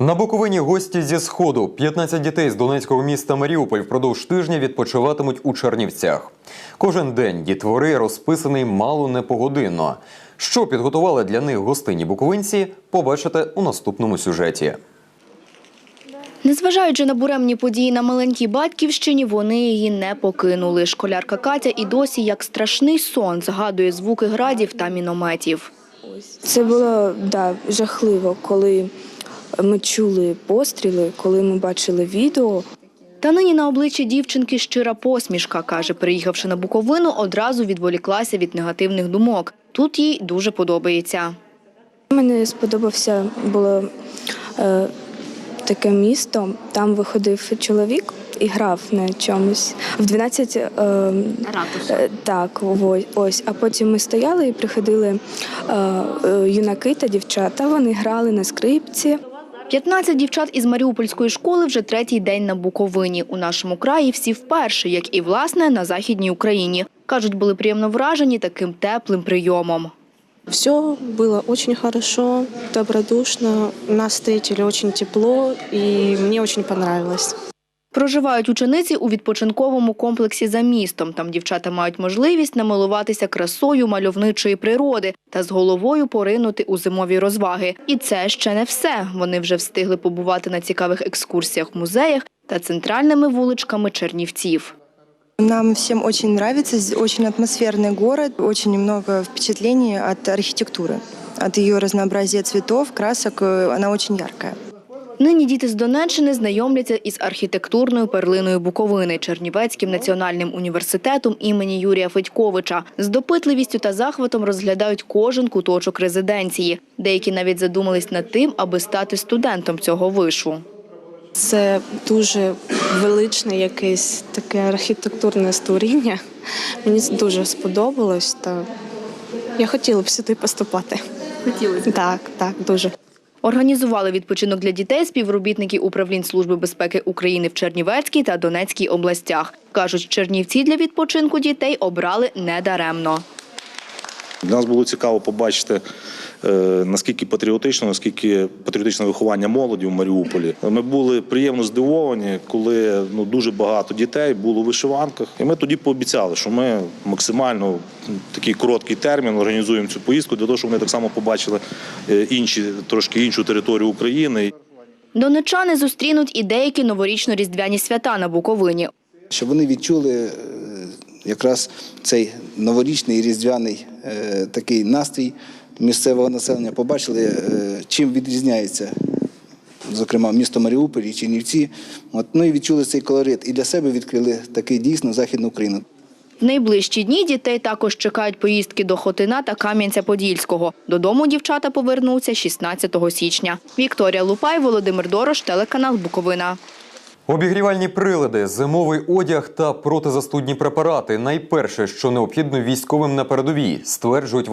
На Буковині гості зі сходу. 15 дітей з донецького міста Маріуполь впродовж тижня відпочиватимуть у Чернівцях. Кожен день дітвори розписаний мало не погодинно. Що підготували для них гостині буковинці, побачите у наступному сюжеті. Незважаючи на буремні події на маленькій батьківщині, вони її не покинули. Школярка Катя і досі, як страшний сон, згадує звуки градів та мінометів. Це було да, жахливо, коли ми чули постріли, коли ми бачили відео. Та нині на обличчі дівчинки щира посмішка, каже, приїхавши на Буковину, одразу відволіклася від негативних думок. Тут їй дуже подобається. Мені сподобався було е, таке місто. Там виходив чоловік і грав на чомусь в 12 е, е, так, ось. А потім ми стояли і приходили е, е, юнаки та дівчата. Вони грали на скрипці. 15 дівчат із Маріупольської школи вже третій день на Буковині. У нашому краї всі вперше, як і власне на Західній Україні. Кажуть, були приємно вражені таким теплим прийомом. Все было очень хорошо, добродушно. Нас встретили очень тепло, и мне очень понравилось. Проживають учениці у відпочинковому комплексі за містом. Там дівчата мають можливість намилуватися красою мальовничої природи та з головою поринути у зимові розваги. І це ще не все. Вони вже встигли побувати на цікавих екскурсіях в музеях та центральними вуличками Чернівців. Нам всем очень нравится, здесь очень атмосферный город, очень много впечатлений от архитектуры, от ее разнообразия цветов, красок, э, она очень яркая. Нині діти з Донеччини знайомляться із архітектурною перлиною Буковини Чернівецьким національним університетом імені Юрія Федьковича. З допитливістю та захватом розглядають кожен куточок резиденції. Деякі навіть задумались над тим, аби стати студентом цього вишу. Це дуже величне якесь таке архітектурне створіння. Мені це дуже сподобалось, та я хотіла б сюди поступати. Хотілося? Так, так, дуже. Організували відпочинок для дітей співробітники управлінь Служби безпеки України в Чернівецькій та Донецькій областях. Кажуть, Чернівці для відпочинку дітей обрали недаремно. Нас було цікаво побачити, наскільки патріотично, наскільки патріотичне виховання молоді в Маріуполі. Ми були приємно здивовані, коли ну, дуже багато дітей було у вишиванках. І ми тоді пообіцяли, що ми максимально такий короткий термін організуємо цю поїздку для того, щоб вони так само побачили е, інші, трошки іншу територію України. Донечани зустрінуть і деякі новорічно-різдвяні свята на Буковині. щоб вони відчули е, якраз цей новорічний різдвяний е, такий настрій місцевого населення, побачили, е, чим відрізняється, зокрема, місто Маріуполь і Чернівці. От, ну і відчули цей колорит. І для себе відкрили такий дійсно Західну Україну. В найближчі дні дітей також чекають поїздки до Хотина та Кам'янця-Подільського. Додому дівчата повернуться 16 січня. Вікторія Лупай, Володимир Дорош, телеканал Буковина. Обігрівальні прилади, зимовий одяг та протизастудні препарати найперше, що необхідно військовим на передовій, стверджують